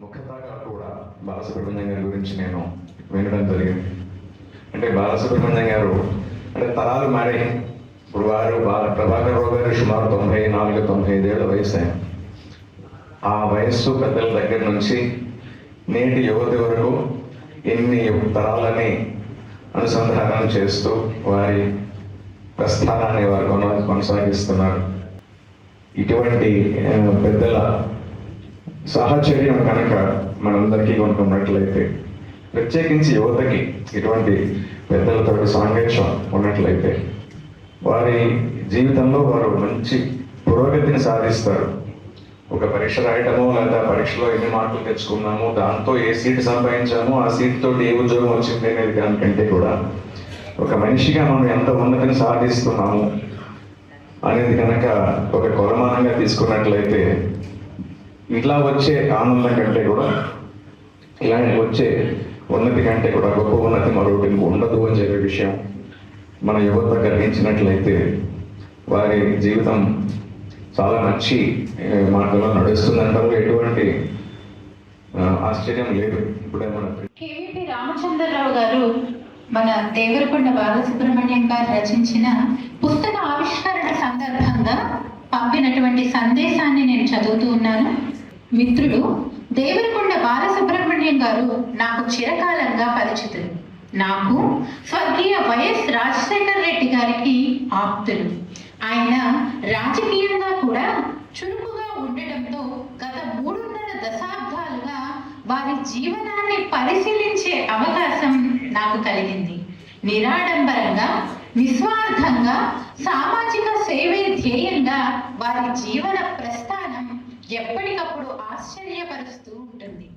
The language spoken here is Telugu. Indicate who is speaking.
Speaker 1: ముఖ్యతగా కూడా బాలసుబ్రహ్మణ్యం గారి గురించి నేను వినడం జరిగింది. అంటే బాలసుబ్రహ్మణ్యం గారు అంటే తరాలు మారి ఇప్పుడు వారు బాల ప్రభాకర్ రావు గారు సుమారు తొంభై నాలుగు తొంభై ఐదేళ్ళ వయసు ఆ వయస్సు పెద్దల దగ్గర నుంచి నేటి యువతి వరకు ఎన్ని తరాలని అనుసంధానం చేస్తూ వారి ప్రస్థానాన్ని వారు కొనసాగిస్తున్నారు. ఇటువంటి పెద్దల సహచర్యం కనుక మనందరికీ కనుక ఉన్నట్లయితే ప్రత్యేకించి యువతకి ఇటువంటి పెద్దలతో సాంగత్యం ఉన్నట్లయితే వారి జీవితంలో వారు మంచి పురోగతిని సాధిస్తారు. ఒక పరీక్ష రాయటమో లేదా పరీక్షలో ఎన్ని మార్కులు తెచ్చుకున్నాము దాంతో ఏ సీట్ సంపాదించాము ఆ సీట్ తోటి ఏ ఉద్యోగం వచ్చింది అనేది దానికంటే కూడా ఒక మనిషిగా మనం ఎంత ఉన్నతిని సాధిస్తున్నాము అనేది కనుక ఒక కొలమానంగా తీసుకున్నట్లయితే ఇట్లా వచ్చే ఆనందం కంటే కూడా ఇలాంటి వచ్చే ఉన్నతి కంటే కూడా గొప్ప ఉన్నతి మరొకటి ఉండదు అని చెప్పే విషయం మన యువత గ్రహించినట్లయితే వారి జీవితం చాలా మంచి మార్గంలో నడుస్తుందంటే ఎటువంటి ఆశ్చర్యం లేదు. ఇప్పుడే మన
Speaker 2: కేవీపీ రామచంద్రరావు గారు మన దేవరకొండ బాలసుబ్రహ్మణ్యం గారు రచించిన పుస్తక ఆవిష్కరణ సందర్భంగా పంపినటువంటి సందేశాన్ని నేను చదువుతూ ఉన్నాను. మిత్రుడు దేవరకొండ బాలసుబ్రహ్మణ్యం గారు నాకు చిరకాలంగా పరిచితులు. నాకు స్వర్గీయ వైఎస్ రాజశేఖర్ రెడ్డి గారికి ఆప్తులు. ఆయన రాజకీయంగా కూడా చురుకుగా ఉండడంతో గత మూడున్నర దశాబ్దాలుగా వారి జీవనాన్ని పరిశీలించే అవకాశం నాకు కలిగింది. నిరాడంబరంగా నిస్వార్థంగా సామాజిక సేవే ధ్యేయంగా వారి జీవన ప్రశ్న ఎప్పటికప్పుడు ఆశ్చర్యపరుస్తూ ఉంటుంది.